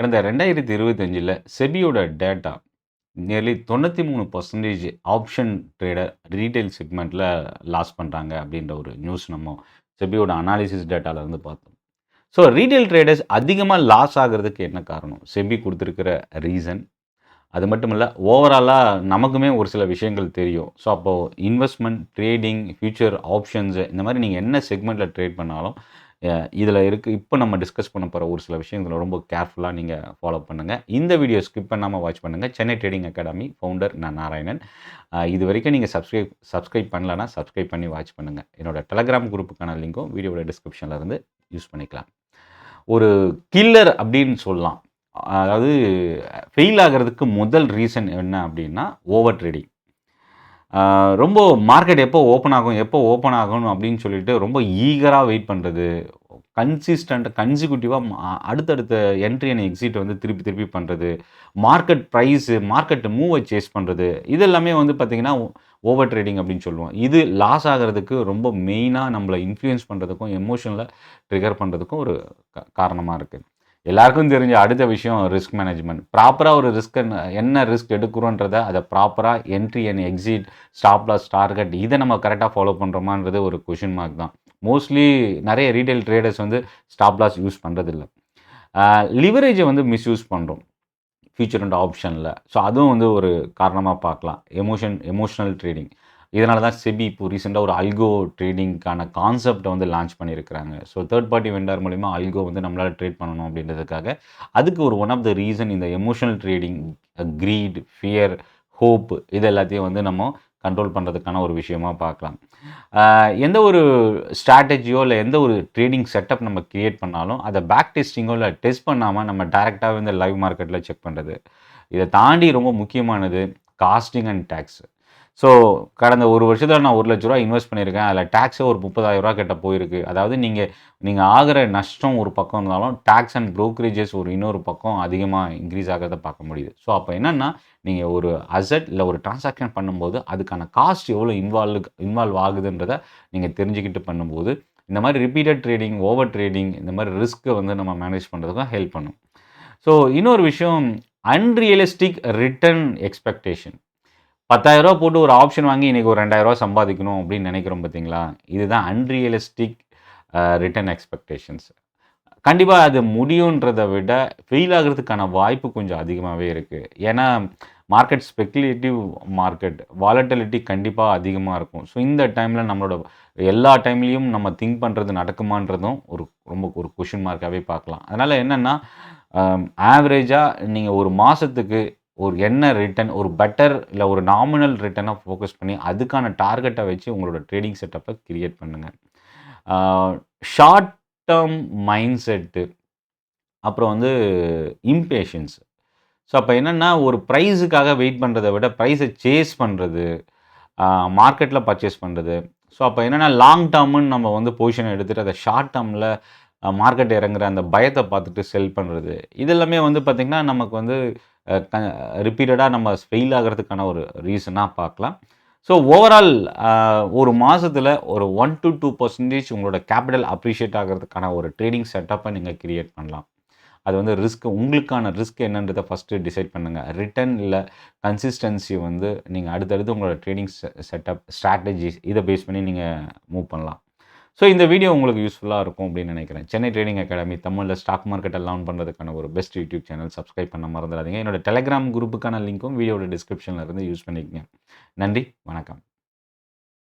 கடந்த ரெண்டாயிரத்தி இருபத்தஞ்சில் செபியோட டேட்டா நியர்லி தொண்ணூற்றி மூணு பர்சன்டேஜ் ஆப்ஷன் ட்ரேடர் ரீட்டைல் செக்மெண்ட்டில் லாஸ் பண்ணுறாங்க அப்படின்ற ஒரு நியூஸ் நம்ம செபியோட அனாலிசிஸ் டேட்டாவிலேருந்து பார்த்தோம். ஸோ ரீட்டைல் ட்ரேடர்ஸ் அதிகமாக லாஸ் ஆகிறதுக்கு என்ன காரணம்? செபி கொடுத்துருக்கிற ரீசன் அது மட்டும் இல்லை ஓவராலாக நமக்குமே ஒரு சில விஷயங்கள் தெரியும். ஸோ அப்போது இன்வெஸ்ட்மெண்ட் ட்ரேடிங் ஃபியூச்சர் ஆப்ஷன்ஸு இந்த மாதிரி நீங்கள் என்ன செக்மெண்ட்டில் ட்ரேட் பண்ணாலும் இதில் இருக்குது இப்போ நம்ம டிஸ்கஸ் பண்ண போகிற ஒரு சில விஷயங்களை ரொம்ப கேர்ஃபுல்லாக நீங்கள் ஃபாலோ பண்ணுங்கள் இந்த வீடியோ ஸ்கிப் பண்ணாமல் வாட்ச் பண்ணுங்கள் சென்னை ட்ரேடிங் அகாடமி ஃபவுண்டர் நான் நாராயணன். இது வரைக்கும் நீங்கள் சப்ஸ்கிரைப் சப்ஸ்கிரைப் பண்ணலன்னா சப்ஸ்கிரைப் பண்ணி வாட்ச் பண்ணுங்கள் என்னோட டெலகிராம் குரூப்புக்கான லிங்க்கும் வீடியோட டிஸ்கிரிப்ஷனில் இருந்து யூஸ் பண்ணிக்கலாம். ஒரு கில்லர் அப்படின்னு சொல்லலாம். அதாவது ஃபெயில் ஆகிறதுக்கு முதல் ரீசன் என்ன அப்படின்னா ஓவர் ட்ரேடிங் ரொம்ப மார்க்கெட் எப்போ ஓப்பன் ஆகும் எப்போ ஓப்பன் ஆகும் அப்படின்னு சொல்லிட்டு ரொம்ப ஈகராக வெயிட் பண்ணுறது கன்சிஸ்டண்ட் கன்சிக்யூட்டிவாக அடுத்தடுத்த என்ட்ரி அண்ட் எக்ஸிட் வந்து திருப்பி திருப்பி பண்ணுறது மார்க்கெட் ப்ரைஸு மார்க்கெட் மூவை சேஸ் பண்ணுறது இது எல்லாமே வந்து பார்த்திங்கன்னா ஓவர் ட்ரேடிங் அப்படின்னு சொல்லுவோம். இது லாஸ் ஆகிறதுக்கு ரொம்ப மெயினாக நம்மளை இன்ஃப்ளூயன்ஸ் பண்ணுறதுக்கும் எமோஷனில் ட்ரிகர் பண்ணுறதுக்கும் ஒரு காரணமாக இருக்குது எல்லாருக்கும் தெரிஞ்ச அடுத்த விஷயம் ரிஸ்க் மேனேஜ்மெண்ட் ப்ராப்பராக ஒரு ரிஸ்க் என்ன ரிஸ்க் எடுக்கிறோன்றத அதை ப்ராப்பராக entry and exit stop loss target இதை நம்ம கரெக்டாக ஃபாலோ பண்ணுறோமான்றது ஒரு கொஷின் மார்க் தான். மோஸ்ட்லி நிறைய ரீட்டைல் ட்ரேடர்ஸ் வந்து ஸ்டாப் லாஸ் யூஸ் பண்ணுறதில்ல லிவரேஜை வந்து மிஸ்யூஸ் பண்ணுறோம் ஃபியூச்சர் அண்ட் ஆப்ஷனில் ஸோ அதுவும் வந்து ஒரு காரணமாக பார்க்கலாம். எமோஷன் எமோஷனல் ட்ரேடிங் இதனால தான் செபி இப்போ ரீசெண்டாக ஒரு அல்கோ ட்ரேடிங்க்கான கான்செப்டை வந்து லான்ச் பண்ணியிருக்கிறாங்க. ஸோ தேர்ட் பார்ட்டி வெண்டார் மூலிமா அல்கோ வந்து நம்மளால் ட்ரேட் பண்ணணும் அப்படின்றதுக்காக அதுக்கு ஒரு ஒன் ஆஃப் த ரீசன் இந்த emotional trading greed fear hope இது எல்லாத்தையும் வந்து நம்ம கண்ட்ரோல் பண்ணுறதுக்கான ஒரு விஷயமாக பார்க்கலாம். எந்த ஒரு ஸ்ட்ராட்டஜியோ இல்லை எந்த ஒரு ட்ரேடிங் செட்டப் நம்ம க்ரியேட் பண்ணாலும் அதை பேக் டெஸ்டிங்கோ இல்லை டெஸ்ட் பண்ணாமல் நம்ம டேரெக்டாக இந்த லைவ் மார்க்கெட்டில் செக் பண்ணுறது இதை தாண்டி ரொம்ப முக்கியமானது காஸ்டிங் அண்ட் டேக்ஸ் ஸோ கடந்த ஒரு வருஷத்தில் நான் ஒரு லட்ச ரூபா இன்வெஸ்ட் பண்ணியிருக்கேன். அதில் டேக்ஸே ஒரு முப்பதாயிரம் ரூபா கிட்ட போயிருக்கு. அதாவது நீங்கள் நீங்கள் ஆகிற நஷ்டம் ஒரு பக்கம் இருந்தாலும் டேக்ஸ் அண்ட் ப்ரோக்கரேஜஸ் ஒரு இன்னொரு பக்கம் அதிகமாக இன்க்ரீஸ் ஆகிறத பார்க்க முடியுது. ஸோ அப்போ என்னென்னா நீங்கள் ஒரு அசட் இல்லை ஒரு டிரான்சாக்ஷன் பண்ணும்போது அதுக்கான காஸ்ட் எவ்வளோ இன்வால்வ் இன்வால்வ் ஆகுதுன்றதை நீங்கள் தெரிஞ்சுக்கிட்டு பண்ணும்போது இந்த மாதிரி ரிப்பீட்டட் ட்ரேடிங் ஓவர் ட்ரேடிங் இந்த மாதிரி ரிஸ்க்கை வந்து நம்ம மேனேஜ் பண்ணுறதுக்கும் ஹெல்ப் பண்ணும். ஸோ இன்னொரு விஷயம் அன்ரியலிஸ்டிக் ரிட்டர்ன் எக்ஸ்பெக்டேஷன் பத்தாயிரரூபா போட்டு ஒரு ஆப்ஷன் வாங்கி இன்றைக்கி ஒரு ரெண்டாயிரரூவா சம்பாதிக்கணும் அப்படின்னு நினைக்கிறோம் பார்த்தீங்களா? இதுதான் அன்ரியலிஸ்டிக் ரிட்டர்ன் எக்ஸ்பெக்டேஷன்ஸ் கண்டிப்பாக அது முடியுன்றதை விட ஃபெயில் ஆகிறதுக்கான வாய்ப்பு கொஞ்சம் அதிகமாகவே இருக்குது ஏன்னா மார்க்கெட் ஸ்பெக்குலேட்டிவ் மார்க்கெட் வாலட்டிலிட்டி கண்டிப்பாக அதிகமாக இருக்கும். ஸோ இந்த டைமில் நம்மளோட எல்லா டைம்லேயும் நம்ம திங்க் பண்ணுறது நடக்குமான்றதும் ஒரு ரொம்ப ஒரு கொஷின் மார்க்காகவே பார்க்கலாம். அதனால் என்னென்னா ஆவரேஜாக நீங்கள் ஒரு மாதத்துக்கு ஒரு என்ன ரிட்டன் ஒரு பெட்டர் இல்லை ஒரு நாமினல் ரிட்டனை ஃபோக்கஸ் பண்ணி அதுக்கான டார்கெட்டை வச்சு உங்களோட ட்ரேடிங் செட்டப்பை கிரியேட் பண்ணுங்கள் ஷார்ட் டேர்ம் மைண்ட் செட்டு அப்புறம் வந்து இம்பேஷன்ஸ் ஸோ அப்போ என்னென்னா ஒரு ப்ரைஸுக்காக வெயிட் பண்ணுறதை விட ப்ரைஸை சேஸ் பண்ணுறது மார்க்கெட்டில் பர்ச்சேஸ் பண்ணுறது ஸோ அப்போ என்னென்னா லாங் டேர்முன்னு நம்ம வந்து பொசிஷனை எடுத்துகிட்டு அதை ஷார்ட் டேர்மில் மார்க்கெட் இறங்குற அந்த பயத்தை பார்த்துட்டு செல் பண்ணுறது இதெல்லாமே வந்து பார்த்திங்கன்னா நமக்கு வந்து ரிப்பீட்டடாக நம்ம ஃபெயில் ஆகிறதுக்கான ஒரு ரீசனாக பார்க்கலாம். ஸோ ஓவரால் ஒரு மாதத்தில் ஒரு ஒன் டு டூ பர்சன்டேஜ் உங்களோட கேபிட்டல் அப்ரிஷியேட் ஆகிறதுக்கான ஒரு ட்ரேடிங் செட்டப்பை நீங்கள் க்ரியேட் பண்ணலாம். அது வந்து ரிஸ்க் உங்களுக்கான ரிஸ்க் என்னன்றதை ஃபஸ்ட்டு டிசைட் பண்ணுங்கள் ரிட்டன் இல்லை கன்சிஸ்டன்சி வந்து நீங்கள் அடுத்தடுத்து உங்களோட ட்ரேடிங் செட்டப் ஸ்ட்ராட்டஜிஸ் இதை பேஸ் பண்ணி நீங்கள் மூவ் பண்ணலாம். ஸோ இந்த வீடியோ உங்களுக்கு யூஸ்ஃபுல்லாக இருக்கும் அப்படின்னு நினைக்கிறேன். சென்னை ட்ரேடிங் அகாடமி தமிழில் ஸ்டாக் மார்க்கெட்டை லேர்ன் பண்ணுறதுக்கான ஒரு பெஸ்ட் யூடியூப் சேனல் சப்ஸ்கிரைப் பண்ண மறந்துடாதீங்க. என்னோட டெலிகிராம் குரூப்புக்கான லிங்க்கும் வீடியோட டிஸ்கிரிப்ஷனில் இருந்து யூஸ் பண்ணிக்கங்க. நன்றி வணக்கம்.